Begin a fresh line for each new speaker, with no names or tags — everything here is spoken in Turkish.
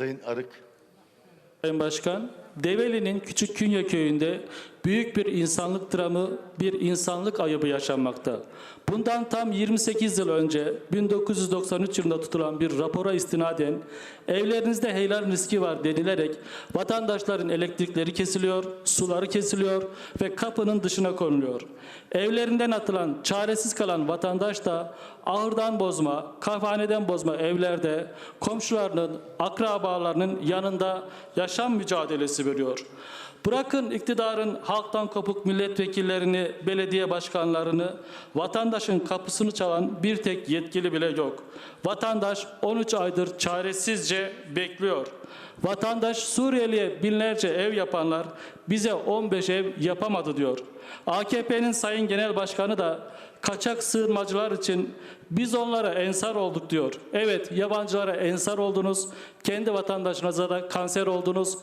Sayın Arık.
Sayın Başkan, Develi'nin Küçük Künye köyünde büyük bir insanlık dramı, bir insanlık ayıbı yaşanmakta. Bundan tam 28 yıl önce 1993 yılında tutulan bir rapora istinaden evlerinizde heyelan riski var denilerek vatandaşların elektrikleri kesiliyor, suları kesiliyor ve kapının dışına konuluyor. Evlerinden atılan, çaresiz kalan vatandaş da ahırdan bozma, kahvaneden bozma evlerde komşularının, akrabalarının yanında yaşam mücadelesi veriyor. Bırakın iktidarın halktan kopuk milletvekillerini, belediye başkanlarını, vatandaşın kapısını çalan bir tek yetkili bile yok. Vatandaş 13 aydır çaresizce bekliyor. Vatandaş Suriyeli'ye binlerce ev yapanlar bize 15 ev yapamadı diyor. AKP'nin Sayın Genel Başkanı da kaçak sığınmacılar için biz onlara ensar olduk diyor. Evet yabancılara ensar oldunuz, kendi vatandaşınıza da kanser oldunuz.